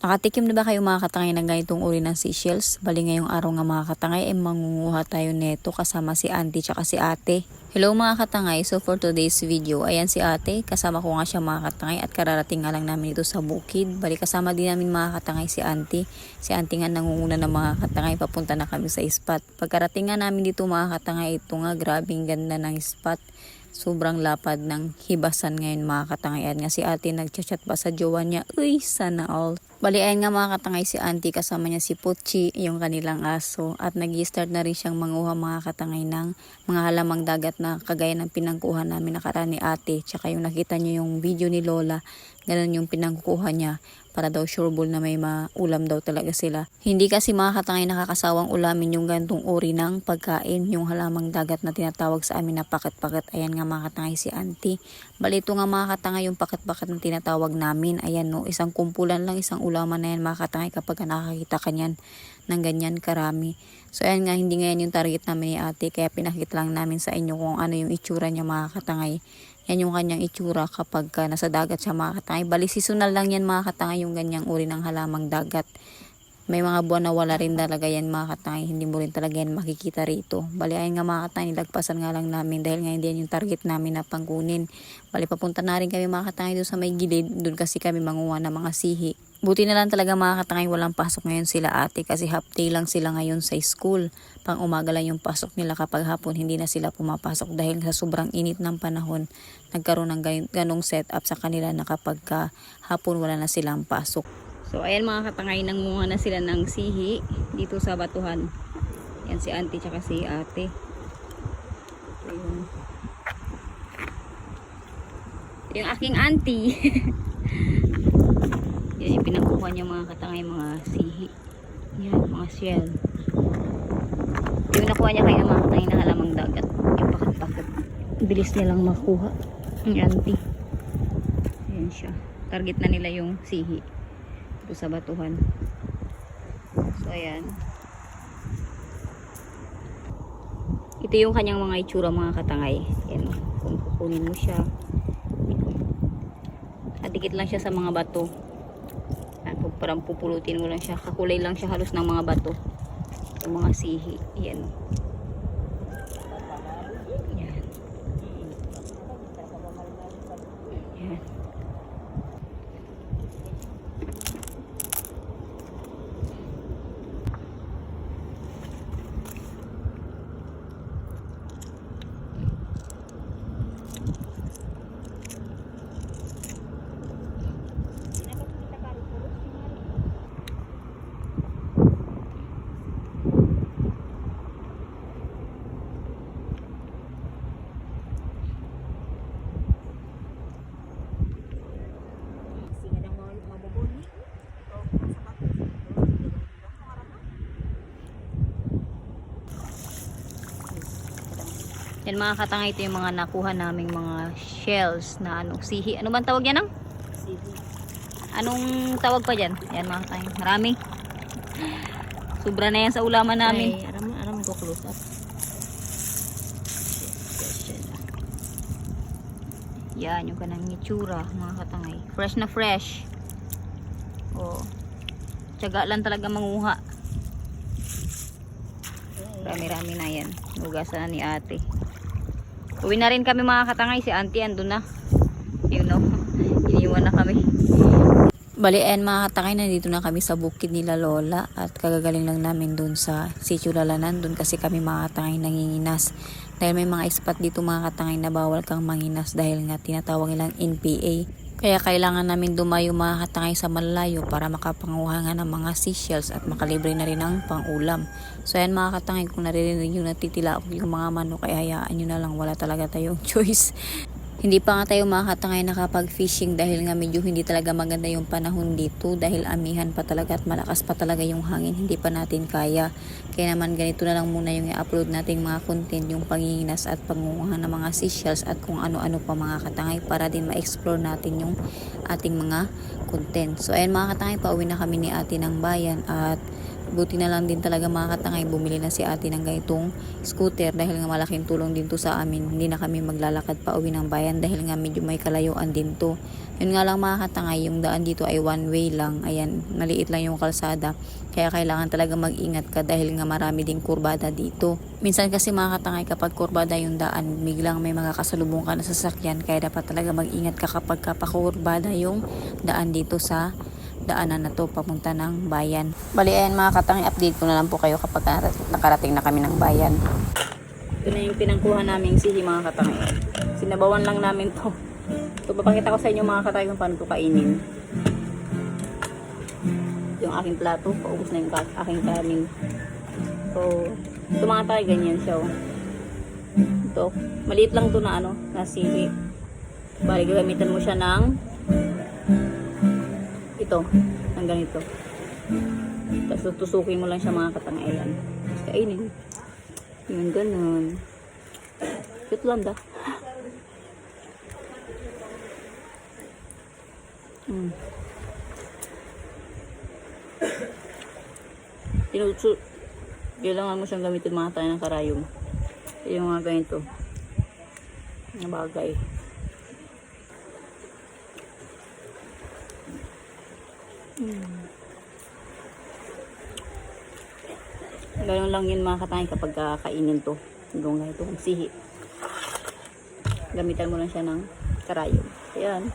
Nakatikim na ba kayo mga katangay ng ganitong uri ng seashells? Bali ngayong araw nga mga katangay ay mangunguha tayo neto kasama si auntie tsaka si ate. Hello mga katangay, so for today's video, ayan si ate, kasama ko nga siya mga katangay at kararating nga lang namin ito sa bukid. Bali kasama din namin mga katangay si auntie. Si auntie nga nangunguna ng mga katangay, papunta na kami sa spot. Pagkarating nga namin dito mga katangay, ito nga grabing ganda ng spot sobrang lapad ng hibasan ngayon mga katangay. At nga si ate nagchat-chat pa sa jowa niya. Uy, sana all. Bali, ayan nga mga katangay si auntie kasama niya si Puchi, yung kanilang aso. At nag start na rin siyang manguha mga katangay ng mga halamang dagat na kagaya ng pinangkuha namin nakaraan ni ate. Tsaka yung nakita niyo yung video ni Lola, ganun yung pinangkuha niya para daw sureball na may maulam daw talaga sila. Hindi kasi mga katangay nakakasawang ulamin yung gantong uri ng pagkain, yung halamang dagat na tinatawag sa amin na pakat-pakat. Ayan nga mga katangay si auntie. Bali ito nga mga katangay yung pakat-pakat na tinatawag namin. Ayan no, isang kumpulan lang, isang ulaman na yan mga katangay kapag nakakita ka niyan ng ganyan karami. So ayan nga, hindi nga yan yung target namin ni ate, kaya pinakita lang namin sa inyo kung ano yung itsura niya mga katangay. Yan yung kanyang itsura kapag ka nasa dagat siya mga katangay. Bali, seasonal lang yan mga katangay yung ganyang uri ng halamang dagat. May mga buwan na wala rin talaga yan mga katangay. Hindi mo rin talaga yan makikita rito. Bali, ayun nga mga katangay, nilagpasan nga lang namin dahil nga hindi yan yung target namin na pangkunin. Bali, papunta na rin kami mga katangay doon sa may gilid. Doon kasi kami manguha ng mga sihi. Buti na lang talaga mga katangay walang pasok ngayon sila ate kasi half day lang sila ngayon sa school. Pang umaga lang yung pasok nila kapag hapon hindi na sila pumapasok dahil sa sobrang init ng panahon nagkaroon ng gan- ganong setup sa kanila na kapag ka hapon wala na silang pasok. So ayan mga katangay nangunga na sila ng sihi dito sa batuhan. Yan si auntie tsaka si ate. Ayun. Yung aking auntie. Yan yung pinagkuha niya mga katangay, mga sihi. Yan, mga shell. Yung nakuha niya kaya mga katangay na halamang dagat. Yung pakat-pakat. Bilis niya lang makuha. Ang auntie. Ayan siya. Target na nila yung sihi. Ito sa batuhan. So, ayan. Ito yung kanyang mga itsura mga katangay. Ayan, kung kukunin mo siya. Adikit lang siya sa mga bato. Yan, pu- parang pupulutin mo lang siya. Kakulay lang siya halos ng mga bato. Yung mga sihi. Yan. Yan mga katangay, ito yung mga nakuha naming mga shells na ano, sihi. Ano bang tawag yan ang? Anong tawag pa dyan? Yan mga katangay, marami. Sobra na yan sa ulaman namin. Ay, aram, aram ko close up. Yan, yung kanang itsura, mga katangay. Fresh na fresh. Oh. Tiyaga lang talaga manguha. Rami-rami na yan. Hugasan na ni ate. Uwi na rin kami mga katangay. Si auntie andun na. You know. Iniwan na kami. Bali, ayan mga katangay, nandito na kami sa bukid nila Lola at kagagaling lang namin dun sa sitio Lalanan. Dun kasi kami mga katangay nanginginas. Dahil may mga spot dito mga katangay na bawal kang manginas dahil nga tinatawag nilang NPA. Kaya kailangan namin dumayo mga katangay sa malayo para makapanguha nga ng mga seashells at makalibre na rin ang pangulam. So ayan mga katangay, kung naririnig yung natitila yung mga manok ay hayaan nyo na lang, wala talaga tayong choice. Hindi pa nga tayo makakatangay nakapag-fishing dahil nga medyo hindi talaga maganda yung panahon dito dahil amihan pa talaga at malakas pa talaga yung hangin. Hindi pa natin kaya. Kaya naman ganito na lang muna yung i-upload nating mga content, yung panginginas at pangunguha ng mga seashells at kung ano-ano pa mga katangay para din ma-explore natin yung ating mga content. So ayan mga katangay, pauwi na kami ni ate ng bayan at Buti na lang din talaga mga katangay bumili na si ate ng ganitong scooter dahil nga malaking tulong din to sa amin. Hindi na kami maglalakad pa uwi ng bayan dahil nga medyo may kalayuan din to. Yun nga lang mga katangay, yung daan dito ay one way lang. Ayan, maliit lang yung kalsada. Kaya kailangan talaga mag-ingat ka dahil nga marami ding kurbada dito. Minsan kasi mga katangay kapag kurbada yung daan, biglang may mga kasalubong ka na sasakyan. Kaya dapat talaga mag-ingat ka kapag kapakurbada yung daan dito sa daanan na to papunta ng bayan. Bali ayan mga katangay, update ko na lang po kayo kapag nakarating na kami ng bayan. Ito na yung pinangkuha naming sihi mga katangay. Sinabawan lang namin to. So, papakita ko sa inyo mga katay kung paano ito kainin. Yung aking plato, paubos na yung aking kanin. So, ito mga katay, ganyan siya. oh. Ito, maliit lang to na ano, na sili. Bali, gagamitan mo siya ng ito, ng ganito. Tapos tutusukin mo lang siya mga katangay. Ayan. Tapos kainin. Yun, ganun. Cute lang da. Mm. Tinutsu. Kailangan mo siyang gamitin mga tayo ng karayom. Yung mga ganito. Na bagay. Mm. Ganun lang yun mga katangay kapag kakainin to. Yung ganito, sihi. Gamitan mo lang siya ng karayom. Ayan.